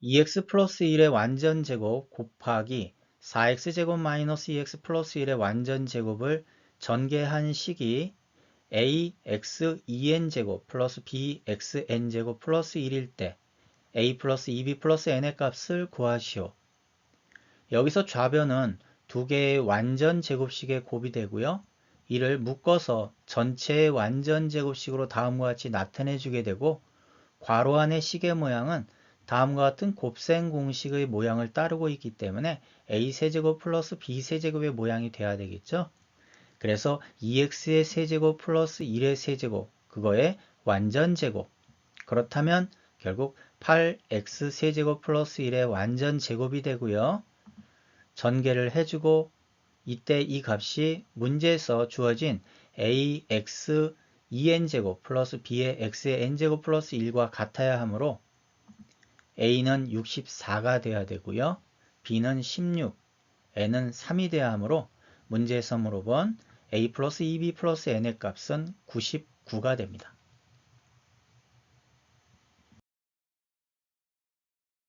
2x 플러스 1의 완전 제곱 곱하기 4x제곱 마이너스 2x 플러스 1의 완전 제곱을 전개한 식이 ax 2n제곱 플러스 bxn제곱 플러스 1일 때 a 플러스 2b 플러스 n의 값을 구하시오. 여기서 좌변은 두 개의 완전 제곱식의 곱이 되고요. 이를 묶어서 전체의 완전 제곱식으로 다음과 같이 나타내 주게 되고 괄호 안의 식의 모양은 다음과 같은 곱셈 공식의 모양을 따르고 있기 때문에 a세제곱 플러스 b세제곱의 모양이 돼야 되겠죠. 그래서 2x의 세제곱 플러스 1의 세제곱 그거의 완전 제곱 그렇다면 결국 8x 세제곱 플러스 1의 완전 제곱이 되고요. 전개를 해주고 이때 이 값이 문제에서 주어진 ax 2n제곱 플러스 b의 x의 n제곱 플러스 1과 같아야 하므로 a는 64가 돼야 되고요. b는 16, n은 3이 돼야 하므로 문제에서 물어본 a 플러스 2b 플러스 n의 값은 99가 됩니다.